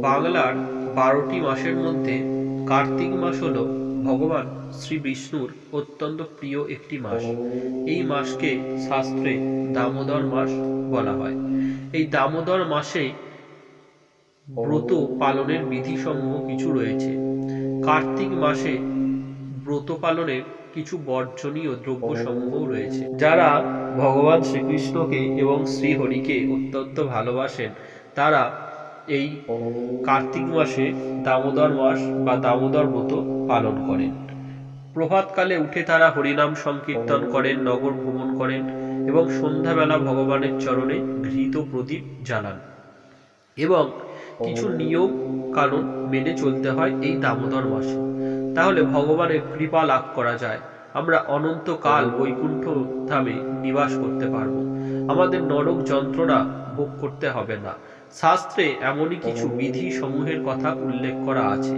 বাংলার বারোটি মাসের মধ্যে কার্তিক মাস হল ভগবান শ্রী বিষ্ণুর অত্যন্ত প্রিয় একটি মাস। এই মাসকে শাস্ত্রে দামোদর মাস বলা হয়। এই দামোদর মাসে ব্রত পালনের বিধিসমূহ কিছু রয়েছে। কার্তিক মাসে ব্রত পালনের কিছু বর্জনীয় দ্রব্যসমূহ রয়েছে। যারা ভগবান শ্রীকৃষ্ণকে এবং শ্রীহরিকে অত্যন্ত ভালোবাসেন, তারা এই কার্তিক মাসে দামোদর মাস বা দামোদর ব্রত পালন করেন। প্রভাতকালে উঠে তারা হরিনাম সংকীর্তন করেন, নগর ভ্রমণ করেন এবং সন্ধ্যাবেলা ভগবানের চরণে ঘৃত প্রদীপ জ্বালান এবং কিছু নিয়ম কানুন মেনে চলতে হয় এই দামোদর মাসে। তাহলে ভগবানের কৃপা লাভ করা যায়। আমরা অনন্তকাল বৈকুণ্ঠ ধামে নিবাস করতে পারব। আমাদের নরক যন্ত্রণা ভোগ করতে হবে না। শাস্ত্রে এমনই কিছু বিধি সমূহের কথা উল্লেখ করা আছে।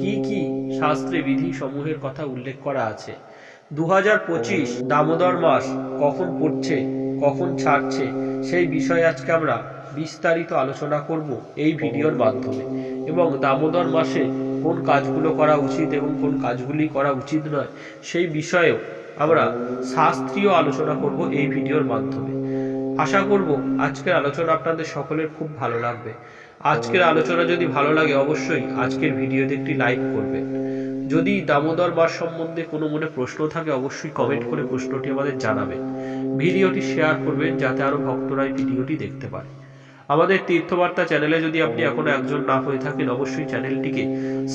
কি কি শাস্ত্রে বিধি সমূহের কথা উল্লেখ করা আছে? দু হাজার পঁচিশ দামোদর মাস কখন পড়ছে, কখন ছাড়ছে, সেই বিষয়ে আজকে আমরা বিস্তারিত আলোচনা করব এই ভিডিওর মাধ্যমে। এবং দামোদর মাসে কোন কাজগুলো করা উচিত এবং কোন কাজগুলি করা উচিত নয়, সেই বিষয়েও আমরা শাস্ত্রীয় আলোচনা করব এই ভিডিওর মাধ্যমে। আশা করব আজকের আলোচনা আপনাদের সকলের খুব ভালো লাগবে। আজকের আলোচনা যদি ভালো লাগে অবশ্যই আজকের ভিডিওতে একটি লাইক করবেন। যদি দামোদর মাস সম্বন্ধে কোনো মনে প্রশ্ন থাকে অবশ্যই কমেন্ট করে প্রশ্নটি আমাদের জানাবেন। ভিডিওটি শেয়ার করবেন যাতে আরও ভক্তরা এই ভিডিওটি দেখতে পারে। আমাদের তীর্থবার্তা চ্যানেলে যদি আপনি এখনও একজন না হয়ে থাকেন অবশ্যই চ্যানেলটিকে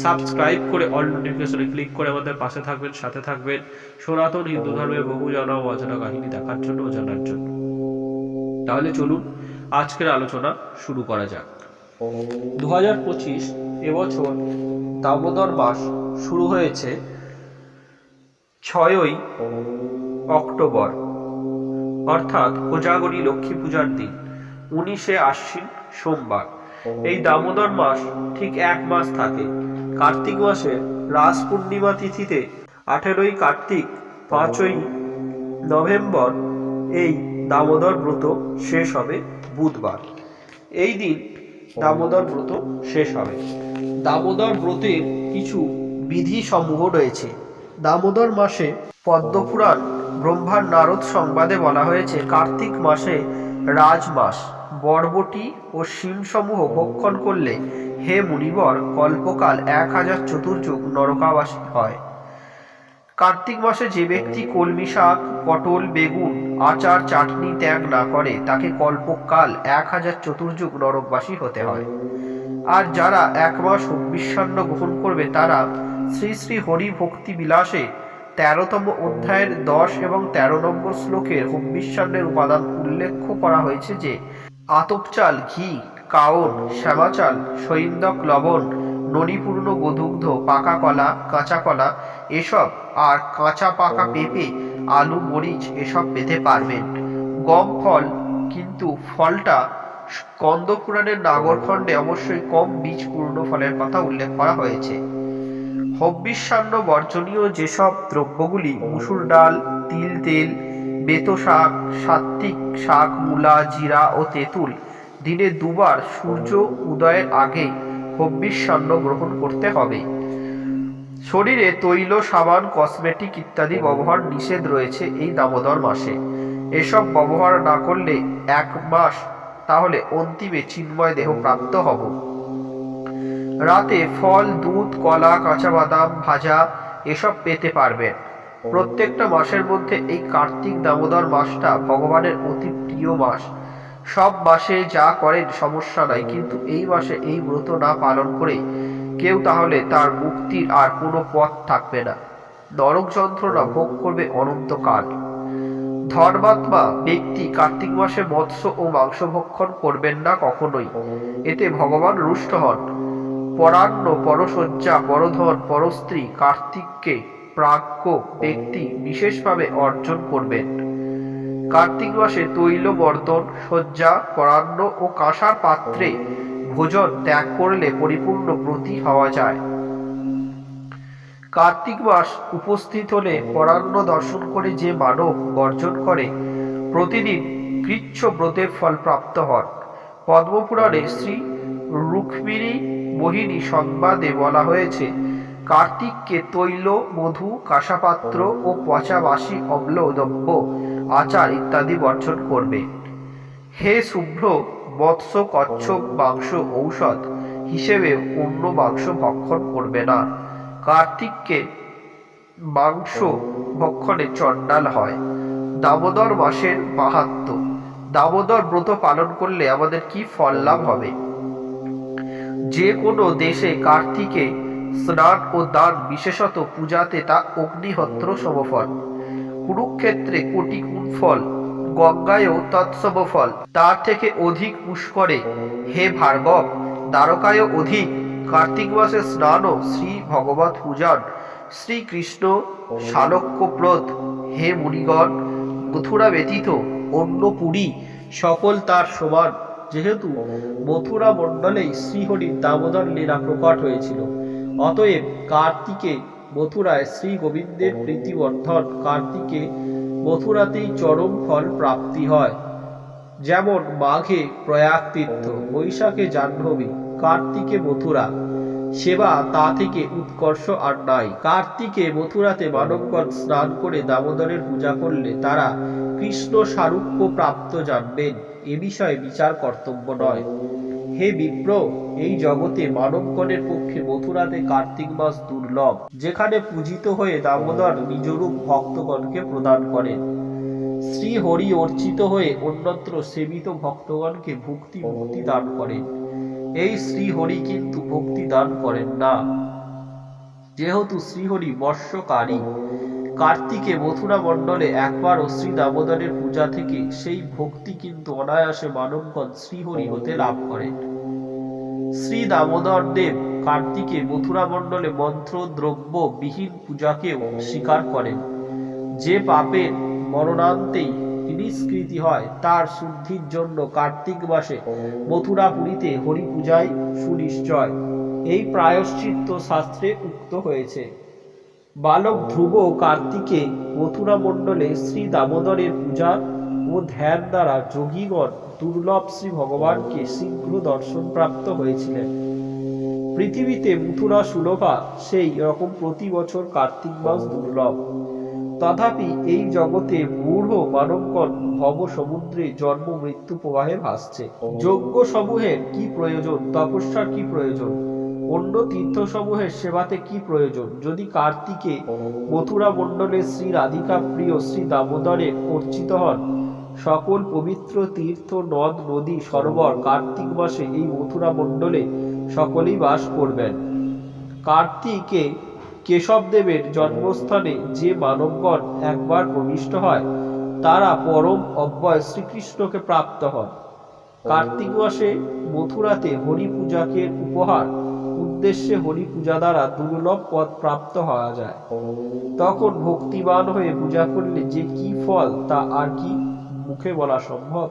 সাবস্ক্রাইব করে অল নোটিফিকেশনে ক্লিক করে আমাদের পাশে থাকবেন, সাথে থাকবেন। সনাতন হিন্দু ধর্মের বহু জানা অজানা কাহিনী দেখার জন্য জানার জন্য। তাহলে চলুন আজকের আলোচনা শুরু করা যাক। দু হাজার পঁচিশ এবছর দামোদর মাস শুরু হয়েছে ছয়ই অক্টোবর। অর্থাৎ কোজাগরী লক্ষ্মী পূজার দিন, উনিশে আশ্বিন সোমবার। এই দামোদর মাস ঠিক এক মাস থাকে। কার্তিক মাসে রাস পূর্ণিমা তিথিতে আঠেরোই কার্তিক, পাঁচই নভেম্বর এই দামোদর ব্রত শেষ হবে বুধবার। এই দিন দামোদর ব্রত শেষ হবে। দামোদর ব্রতের কিছু বিধি সমূহ রয়েছে। দামোদর মাসে পদ্মপুরাণ ব্রহ্মার নারদ সংবাদে বলা হয়েছে, কার্তিক মাসে রাজমাস। বরবটি ও শিমসমূহ ভক্ষণ করলে হে মুনিবর, কল্পকাল এক হাজার চতুর্যুগ নরকাবাসী হয়। কার্তিক মাসে যে ব্যক্তি কলমি শাক, পটল, বেগুন, আচার, চাটনি ত্যাগ না করে, তাকে কল্পকাল এক হাজার চতুর্যুগ নরকবাসী হতে হয়। আর যারা এক মাস হব্বিষ্যান্ন গ্রহণ করবে, তারা শ্রী শ্রী হরি ভক্তি বিলাসে তেরোতম অধ্যায়ের দশ এবং তেরো নম্বর শ্লোকের হব্বিষ্যান্নের উপাদান উল্লেখ করা হয়েছে যে, আতপচাল, ঘি, কাওন, শ্যামাচাল সৈন্দক লবণ ননিপূর্ণ গোদুগ্ধ, পাকা কলা, কাঁচা কলা, এসব আর কাঁচা পাকা পেঁপে, আলু, মরিচ এসব পেতে পারবেন। গম ফল, কিন্তু ফলটা স্কন্দপুরাণের নাগরখণ্ডে অবশ্যই কম বীজ পূর্ণ ফলের কথা উল্লেখ করা হয়েছে। হব্বিষ্যান্ন বর্জনীয় যেসব দ্রব্যগুলি মুসুর ডাল, তিল তেল, বেতো শাক সাত্ত্বিক শাক, মূলা, জিরা ও তেঁতুল দিনে দুবার সূর্য উদয়ের আগে হব্বিষ্যান্ন গ্রহণ করতে হবে। শরীরে তৈল, সাবান, কসমেটিক ইত্যাদি ব্যবহার নিষেধ রয়েছে এই দামোদর মাসে। এসব ব্যবহার না করলে এক মাস, তাহলে অন্তিমে চিন্ময় দেহ প্রাপ্ত হব। রাতে ফল, দুধ, কলা কাঁচা বাদাম ভাজা এসব পেতে পারবেন। প্রত্যেকটা মাসের মধ্যে এই কার্তিক দামোদর মাসটা ভগবানের অতি প্রিয় মাস। সব মাসে যা করেন সমস্যা নাই, কিন্তু এই মাসে এই ব্রত না পালন করে কেউ তাহলে তার মুক্তির আর কোনো পথ থাকবে না। নরক যন্ত্রণা ভোগ করবে অনন্তকাল। ধর্মাত্মা ব্যক্তি কার্তিক মাসে মৎস্য ও মাংস ভক্ষণ করবেন না কখনোই। এতে ভগবান রুষ্ট হন। পরান্ন, পরশয্যা, পরধন, পরস্ত্রী কার্তিককে প্রাজ্ঞ ব্যক্তি বিশেষভাবে অর্জন করবেন। কার্তিক মাসে তৈল বর্তন শয্যা পরান্ন ও কাঁসার পাত্রে ভোজন ত্যাগ করলে পরিপূর্ণ ব্রতী হওয়া যায়। কার্তিক মাস উপস্থিত হলে পরান্ন দর্শন করে যে মানব বর্জন করে, প্রতিদিন কৃচ্ছ ব্রতের ফল প্রাপ্ত হন। পদ্মপুরাণে শ্রী রুক্মিণী মোহিনী সংবাদে বলা হয়েছে, কার্তিককে তৈল, মধু, কাঁসাপাত্র ও পচা বাসি অম্ল দ্রব্য আচার ইত্যাদি বর্জন করবে। হে শুভ্র মৎস্য, কচ্ছপ মাংস ঔষধ হিসেবে অন্য মাংস ভক্ষণ করবে না। কার্তিককে মাংস ভক্ষণে চণ্ডাল হয়। দামোদর মাসের মাহাত্ম দামোদর ব্রত পালন করলে আমাদের কি ফল লাভ হবে? যে কোনো দেশে কার্তিকে স্নান ও দান, বিশেষত পূজাতে তা অগ্নিহত্র সমফল। কুরুক্ষেত্রে কোটি গুণ ফল, গঙ্গায়ও তৎসব ফল, তার থেকে অধিক পুষ্করে। হে ভার্গব দ্বারকায় অধিক, কার্তিক মাসে স্নান শ্রী ভগবত পূজন শ্রীকৃষ্ণ শালক্যপ্রদ হে মুনিগণ, মথুরা ব্যতীত অন্য পুরী সকল তার সমান। যেহেতু মথুরা মণ্ডলেই শ্রীহরির দামোদর লীলা প্রকট হয়েছিল, অতএব কার্তিকে মথুরায় শ্রী গোবিন্দের প্রীতিবর্ধন কার্তিকে মথুরাতেই চরম ফল প্রাপ্তি হয়। যেমন মাঘে প্রয়াগ তীর্থ, বৈশাখে জাহ্নবী, কার্তিকে মথুরা। সেবা তা থেকে উৎকর্ষ আর নাই। কার্তিকে মথুরাতে মানবগণ স্নান করে দামোদরের পূজা করলে তারা কৃষ্ণ সারূপ্য প্রাপ্ত জানবেন। এ বিষয়ে বিচার কর্তব্য নয়। হে বিপ্র, এই জগতে মানবগণের পক্ষে মথুরাতে কার্তিক মাস দুর্লভ, যেখানে পূজিত হয়ে দামোদর নিজরূপ ভক্তগণকে প্রদান করেন। শ্রী হরি অর্চিত হয়ে অন্যত্র সেবিত ভক্তগণকে ভক্তি মুক্তি দান করেন। এই শ্রী হরি কিন্তু ভক্তি দান করেন না। যেহেতু শ্রীহরি বর্ষকারী কার্তিকে মথুরা মণ্ডলে একবারও শ্রী দামোদরের পূজা থেকে সেই ভক্তি কিন্তু অনায়াসে মানবগণ শ্রীহরি হতে লাভ করেন শ্রী দামোদর দেব কার্তিকে মথুরা মণ্ডলে মন্ত্র, দ্রব্য বিহীন পূজাকেও স্বীকার করেন। যে পাপের মরণান্তেই নিষ্কৃতি হয়, তার শুদ্ধির জন্য কার্তিক মাসে মথুরাপুরীতে হরি পূজায় সুনিশ্চয়। এই প্রায়শ্চিত্ত শাস্ত্রে উক্ত হয়েছে। বালক ধ্রুব কার্তিকে মথুরা মণ্ডলে শ্রী দামোদরের পূজা ও ধ্যান দ্বারা যোগীগণ দুর্লভ শ্রী ভগবানকে শীঘ্র দর্শন প্রাপ্ত হয়েছিলেন। পৃথিবীতে মথুরা সুলভা সেই রকম প্রতি বছর কার্তিক মাস দুর্লভ। তথাপি এই জগতে মূঢ় মানবগণ ভব সমুদ্রে জন্ম মৃত্যু প্রবাহে ভাসছে। যজ্ঞ সমূহের কি প্রয়োজন তপস্যার কি প্রয়োজন অন্য তীর্থসমূহের সেবাতে কি প্রয়োজন? যদি কার্তিকে মথুরা মণ্ডলে শ্রী রাধিকা প্রিয় শ্রী দামোদরে অর্চিত হন, সকল পবিত্র তীর্থ নদ নদী সরোবর কার্তিক মাসে এই মথুরা মণ্ডলে সকলেই বাস করবেন। কার্তিকে কেশবদেবের জন্মস্থানে যে মানবগণ একবার প্রবিষ্ট হয়, তারা পরম অব্যয় শ্রীকৃষ্ণকে প্রাপ্ত হন। কার্তিক মাসে মথুরাতে হরি পূজাকে উপহার উদ্দেশ্যে হরি পূজা দ্বারা দুর্লভ পদ প্রাপ্ত হওয়া যায়। তখন ভক্তিবান হয়ে পূজা করলে যে কি ফল, তা আর কি মুখে বলা সম্ভব?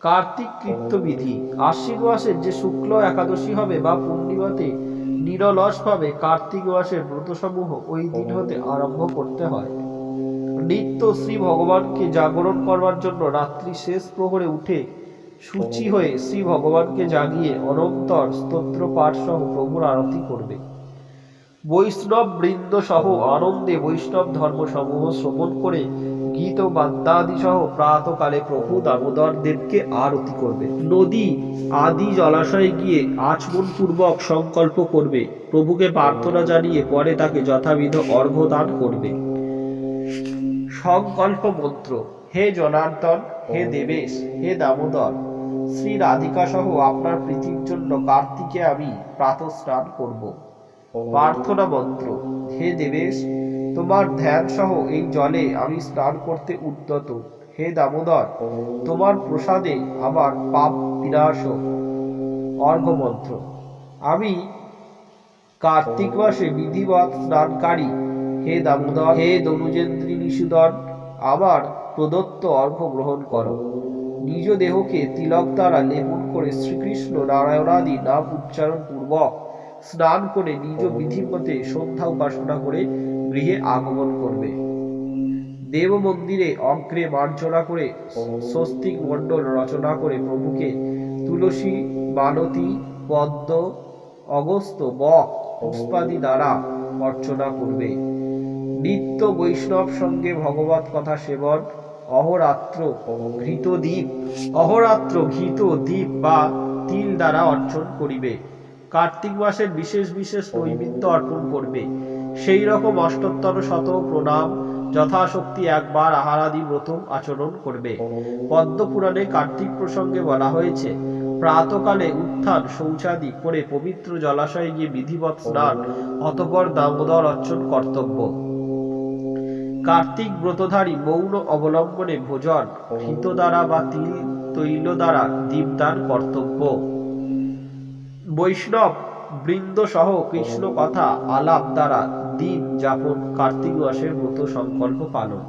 কার্তিক কৃত্যবিধি। আশ্বিন মাসের যে শুক্ল একাদশী হবে বা পূর্ণিমাতে নিরলস ভাবে কার্তিক মাসের ব্রতসমূহ ওই দিন হতে আরম্ভ করতে হয়। নিত্য শ্রী ভগবানকে জাগরণ করবার জন্য রাত্রি শেষ প্রহরে উঠে সূচি হয়ে শ্রী ভগবানকে জাগিয়ে অনন্তর স্তোত্র পাঠ সহ প্রভুর আরতি করবে। বৈষ্ণব বৃন্দ সহ আনন্দে বৈষ্ণব ধর্ম সমূহ শ্রবণ করে গীত বাদ্যাদি সহ প্রাতকালে প্রভু দামোদর দেবকে আরতি করবে। নদী আদি জলাশয়ে গিয়ে আচমন পূর্বক সংকল্প করবে। প্রভুকে প্রার্থনা জানিয়ে পরে তাকে যথাবিধ অর্ঘ্য দান করবে। সংকল্প মন্ত্র হে জনার্দন হে দেবেশ হে দামোদর শ্রী রাধিকা সহ আপনার প্রীতির জন্য কার্তিকে আমি প্রাতঃ স্নান করব প্রার্থনা মন্ত্র হে দেবেশ তোমার ধ্যান সহ এই জলে আমি স্নান করতে উদ্যত। হে দামোদর তোমার প্রসাদে আমার পাপ বিনাশ হোক। অর্ঘ্য আমি কার্তিক মাসে বিধিবৎ স্নানকারী। হে দামোদর হে দনুজেন্দ্রী নিষুদন আমার প্রদত্ত অর্ঘ্য গ্রহণ করো। নিজ দেহকে তিলক দ্বারা লেপন করে শ্রীকৃষ্ণ নারায়ণাদি নাম উচ্চারণ পূর্বক স্নান করে নিজ বিধি মতে সন্ধ্যা উপাসনা করে গৃহে আগমন করবে। দেব মন্দিরে অগ্রে মার্জনা করে স্বস্তিক মণ্ডল রচনা করে প্রভুকে তুলসী, মালতী, পদ্ম, অগস্ত, বক, পুষ্পাদি দ্বারা অর্চনা করবে। নিত্য বৈষ্ণব সঙ্গে ভগবত কথা সেবন, অহরাত্র ঘৃত দ্বীপ, অহরাত্র ঘৃত দ্বীপ বা তিল দ্বারা অর্জন করিবে। কার্তিক মাসের বিশেষ বিশেষ নৈমিত্য অর্পণ করবে। সেই রকম অষ্টোত্তর শত প্রণাম, যথাশক্তি একবার আহারাদি ব্রত আচরণ করবে। পদ্ম পুরাণে কার্তিক প্রসঙ্গে বলা হয়েছে, প্রাতকালে উত্থান শৌচাদি করে পবিত্র জলাশয়ে গিয়ে বিধিবৎ স্নান, অতপর দামোদর অর্চন কর্তব্য। কার্তিক ব্রতধারী মৌন অবলম্বনে ভোজন ঘৃত দ্বারা বা তিল তৈল দ্বারা দীপদান কর্তব্য। বৈষ্ণব বৃন্দ সহ কৃষ্ণ কথা আলাপ দ্বারা দিন যাপন কার্তিক মাসের ব্রত সংকল্প পালন।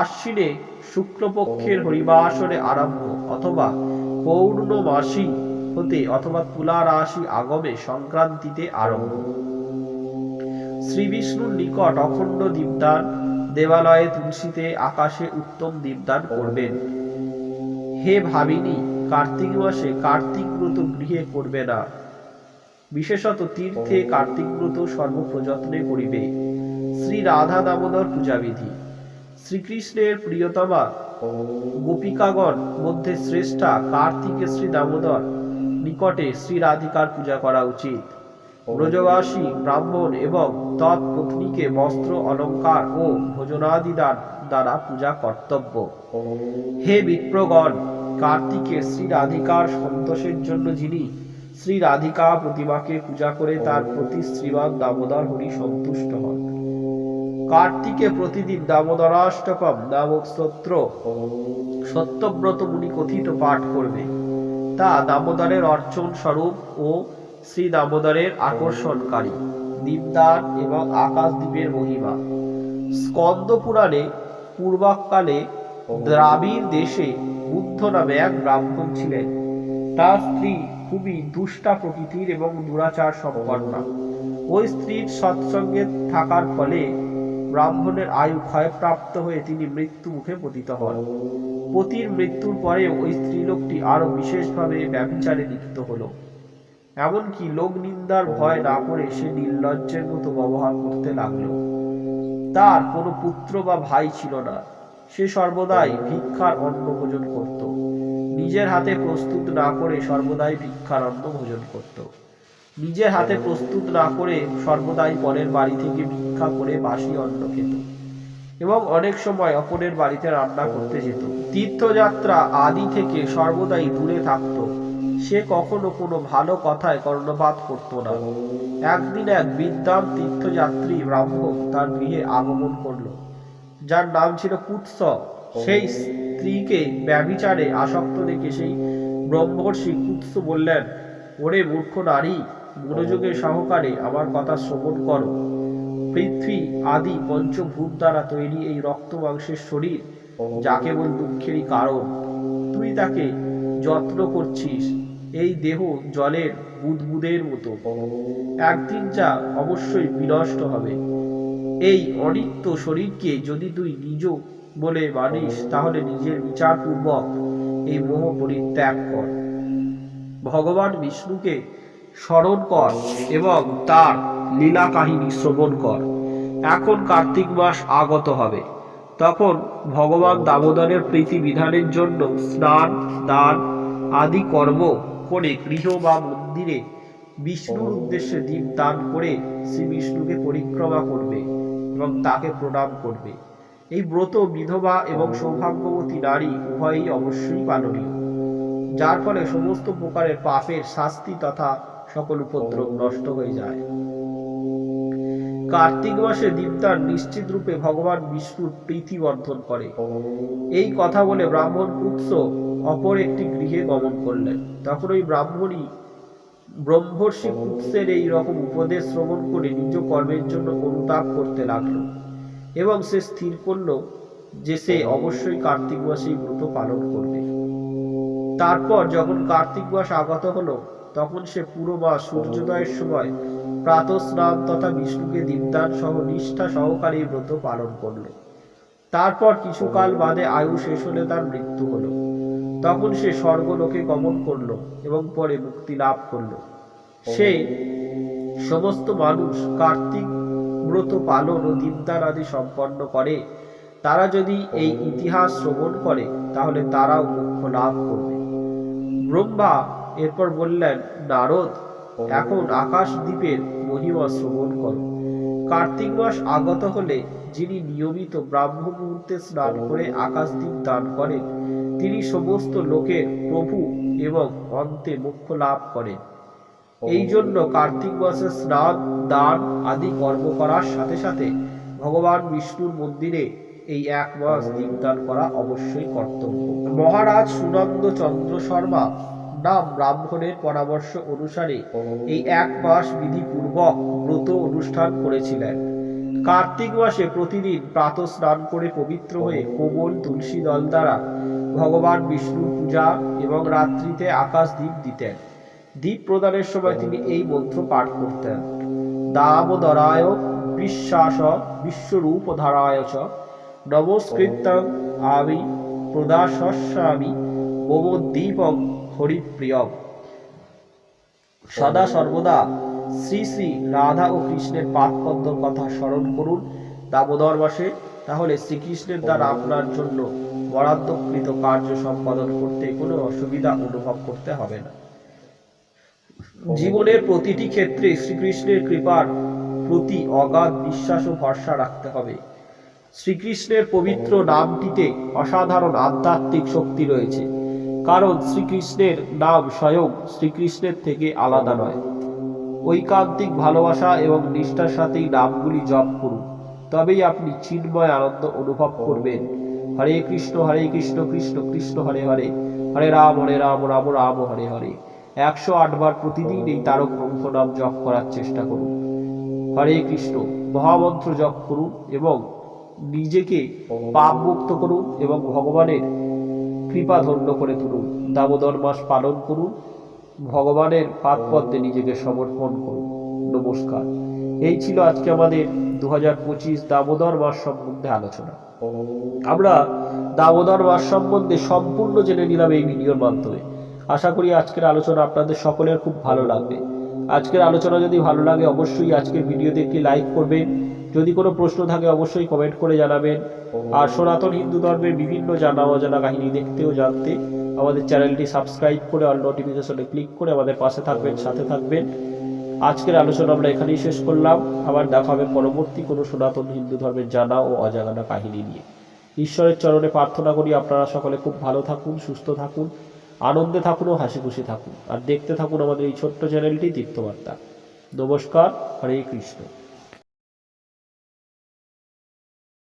আশ্বিনে শুক্লপক্ষের হরিবাসরে আরম্ভ অথবা পৌর্ণমাসী হতে অথবা তুলা রাশি আগমে সংক্রান্তিতে আরম্ভ। শ্রী বিষ্ণুর নিকট অখণ্ড দীপদান দেবালয়ে তুলসীতে আকাশে উত্তম দীপদান করবেন। হে ভাবিনি, কার্তিক মাসে কার্তিক ব্রত গৃহে করবে না। বিশেষত তীর্থে কার্তিক ব্রত সর্বপ্রযত্নে করিবে। শ্রী রাধা দামোদর পূজাবিধি। শ্রীকৃষ্ণের প্রিয়তমা গোপিকাগণ মধ্যে শ্রেষ্ঠা কার্তিকে শ্রী দামোদর নিকটে শ্রী রাধিকার পূজা করা উচিত। ব্রজবাসী, ব্রাহ্মণ এবং তৎপত্নীকে বস্ত্র, অলঙ্কার ও ভোজনাদি দ্বারা পূজা কর্তব্য। হে বিপ্রগণ কার্তিকে শ্রী রাধিকার সন্তোষের জন্য যিনি শ্রী রাধিকা প্রতিমাকে পূজা করে তার প্রতি শ্রীমান দামোদর হরি সন্তুষ্ট হন। কার্তিকে প্রতিদিন দামোদরাষ্টকম নামক স্তোত্র সত্যব্রত মুনি কথিত পাঠ করবে। তা দামোদরের অর্চন স্বরূপ ও শ্রী দামোদরের আকর্ষণকারী দীপদান এবং আকাশ দ্বীপের মহিমা। স্কন্দ পুরাণে পূর্বকালে দ্রাবিড় দেশে বুদ্ধ নামে এক ব্রাহ্মণ ছিলেন। তার স্ত্রী খুবই দুষ্টা প্রকৃতির এবং দুরাচার সম্পন্না। ওই স্ত্রীর সৎসঙ্গে থাকার ফলে ব্রাহ্মণের আয়ু ক্ষয়প্রাপ্ত হয়ে তিনি মৃত্যু মুখে পতিত হন। পতির মৃত্যুর পরে ওই স্ত্রীলোকটি আরও বিশেষভাবে ব্যভিচারে লিপ্ত হলো। এমনকি লোক নিন্দার ভয় না করে সে নির্লজ্জের মতো ব্যবহার করতে লাগল। তার কোনো পুত্র বা ভাই ছিল না। সে সর্বদাই ভিক্ষার অন্ন ভোজন করত। নিজের হাতে প্রস্তুত না করে সর্বদাই ভিক্ষার অন্ন ভোজন করত। নিজের হাতে প্রস্তুত না করে সর্বদাই পরের বাড়ি থেকে ভিক্ষা করে বাসি অন্ন খেত এবং অনেক সময় অপরের বাড়িতে রান্না করতে যেত। তীর্থযাত্রা আদি থেকে সর্বদাই দূরে থাকতো। সে কখনো কোনো ভালো কথায় কর্ণপাত করত না। একদিন এক বিদ্যান তীর্থযাত্রী ব্রাহ্মণ তার গৃহে আগমন করল। যার নাম ছিল কুৎস। সেই স্ত্রীকে ব্যভিচারে আসক্ত দেখে সেই ব্রহ্মর্ষি কুৎস বললেন, ওরে মূর্খ নারী, মনোযোগের সহকারে আমার কথা শ্রবণ করো। পৃথ্বী আদি পঞ্চভূত দ্বারা তৈরি এই রক্ত মাংসের শরীর যা কেবল দুঃখেরই কারণ। তুই তাকে যত্ন করছিস এই দেহ জলের বুদবুদের মতো। একদিন যা অবশ্যই বিনষ্ট হবে। এই অনিত্য শরীরকে যদি তুই নিজ বলে মানিস, তাহলে নিজের বিচারপূর্বক এই মোহ পরিত্যাগ কর। ভগবান বিষ্ণুকে স্মরণ কর এবং তার লীলা কাহিনী শ্রবণ কর। এখন কার্তিক মাস আগত হবে। তখন ভগবান দামোদরের প্রীতি বিধানের জন্য স্নান, দান আদি কর্ম করে গৃহ বা মন্দিরে। বিষ্ণুর উদ্দেশ্যে দীপ দান করে শ্রী বিষ্ণুকে পরিক্রমা করবে এবং তাকে প্রণাম করবে। এই ব্রত বিধবা এবং সৌভাগ্যবতী নারী উভয়ই অবশ্যই পালনীয়। যার ফলে সমস্ত প্রকারের পাপের শাস্তি তথা সকল উপদ্রব নষ্ট হয়ে যায়। কার্তিক মাসে দীপদান নিশ্চিত রূপে ভগবান বিষ্ণুর প্রীতি বর্ধন করে। এই কথা বলে ব্রাহ্মণ কুৎস অপর একটি গৃহে গমন করলেন। তখন ওই ব্রাহ্মণী ব্রহ্মর্ষি কুৎসের এই রকম উপদেশ শ্রবণ করে নিজ কর্মের জন্য অনুতাপ করতে লাগল এবং সে স্থির করল যে সে অবশ্যই কার্তিক মাসে এই ব্রত পালন করবে। তারপর যখন কার্তিক মাস আগত হলো, তখন সে পুরো মাস সূর্যোদয়ের সময় প্রাত স্নান তথা বিষ্ণুকে দীপদান সহ নিষ্ঠা সহকারে ব্রত পালন করল। তারপর কিছুকাল বাদে আয়ু শেষ হলে তার মৃত্যু হলো। তখন সে স্বর্গলোকে গমন করল এবং পরে মুক্তি লাভ করল। সে সমস্ত মানুষ কার্তিক ব্রত পালন ও দীপদান আদি সম্পন্ন করে। তারা যদি এই ইতিহাস শ্রবণ করে তাহলে তারাও মুখ্য লাভ করবে। ব্রহ্মা এরপর বললেন নারদ এখন আকাশ দ্বীপের মহিমা শ্রবণ করো। কার্তিক মাস আগত হলে যিনি নিয়মিত ব্রাহ্ম মুহূর্তে স্নান করে আকাশদ্বীপ দান করেন তিনি সমস্ত লোকের প্রভু এবং অন্তে মুখ্য লাভ করেন। এই জন্য কার্তিক মাসে স্নান, দান আদি কর্ম করার সাথে সাথে ভগবান বিষ্ণুর মন্দিরে এই এক মাস দীপদান করা অবশ্যই কর্তব্য। মহারাজ সুনন্দ চন্দ্র শর্মা নাম ব্রাহ্মণের পরামর্শ অনুসারে এই এক মাস বিধিপূর্বক ব্রত অনুষ্ঠান করেছিলেন। কার্তিক মাসে প্রতিদিন প্রাত স্নান করে পবিত্র হয়ে কোমল তুলসী দল দ্বারা ভগবান বিষ্ণুর পূজা এবং রাত্রিতে আকাশ দ্বীপ দিতেন। দ্বীপ প্রদানের সময় তিনি এই মন্ত্র পাঠ করতেন। দামোদরায় বিশ্বাস বিশ্বরূপ ধারায় চ। নমস্কৃতং আমি প্রদাস্যামি মম দীপং হরিপ্রিয়ম। সদা সর্বদা শ্রী শ্রী রাধা ও কৃষ্ণের পাদপদ্মর কথা স্মরণ করুন দামোদর মাসে। তাহলে শ্রীকৃষ্ণের দ্বারা আপনার জন্য। বরাদ্দকৃত কার্য সম্পাদন করতে কোনো অসুবিধা অনুভব করতে হবে না। জীবনের প্রতিটি ক্ষেত্রে শ্রীকৃষ্ণের কৃপার প্রতি অগাধ বিশ্বাস ও ভরসা রাখতে হবে। শ্রীকৃষ্ণের পবিত্র নামটিতে অসাধারণ আধ্যাত্মিক শক্তি রয়েছে। কারণ শ্রীকৃষ্ণের নাম স্বয়ং শ্রীকৃষ্ণের থেকে আলাদা নয়। ঐকান্তিক ভালোবাসা এবং নিষ্ঠার সাথেই নামগুলি জপ করুন। তবেই আপনি চিন্ময় আনন্দ অনুভব করবেন। হরে কৃষ্ণ হরে কৃষ্ণ কৃষ্ণ কৃষ্ণ, হরে হরে। হরে রাম হরে রাম রাম রাম, হরে হরে। একশো আটবার প্রতিদিন এই তারক ব্রহ্ম নাম জপ করার চেষ্টা করুন। হরে কৃষ্ণ, মহামন্ত্র জপ করুন এবং নিজেকে পাপ মুক্ত করুন এবং ভগবানের কৃপা ধন্য করে তুলুন। দামোদর মাস পালন করুন, ভগবানের পাদ পদ্মে নিজেকে সমর্পণ করুন। নমস্কার। এই ছিল আজকে আমাদের দু হাজার পঁচিশ দামোদর মাস সম্বন্ধে আলোচনা। আমরা দামোদর মাস সম্বন্ধে সম্পূর্ণ জেনে নিলাম এই ভিডিওর মাধ্যমে। আশা করি আজকের আলোচনা আপনাদের সকলের খুব ভালো লাগবে। আজকের আলোচনা যদি ভালো লাগে, অবশ্যই আজকের ভিডিওতে একটি লাইক করবেন। যদি কোনো প্রশ্ন থাকে, অবশ্যই কমেন্ট করে জানাবেন। আর সনাতন হিন্দু ধর্মের বিভিন্ন জানা অজানা কাহিনী দেখতে ও জানতে আমাদের চ্যানেলটি সাবস্ক্রাইব করে অল নোটিফিকেশনে ক্লিক করে আমাদের পাশে থাকবেন, সাথে থাকবেন। আজকের আলোচনা আমরা এখানেই শেষ করলাম। আবার দেখা হবে পরবর্তী কোনো সনাতন হিন্দু ধর্মের জানা ও অজানা কাহিনী নিয়ে। ঈশ্বরের চরণে প্রার্থনা করি আপনারা সকলে খুব ভালো থাকুন, সুস্থ থাকুন, আনন্দে থাকুন ও হাসি খুশি থাকুন। আর দেখতে থাকুন আমাদের এই ছোট্ট চ্যানেলটি তীর্থবার্তা। নমস্কার, হরে কৃষ্ণ।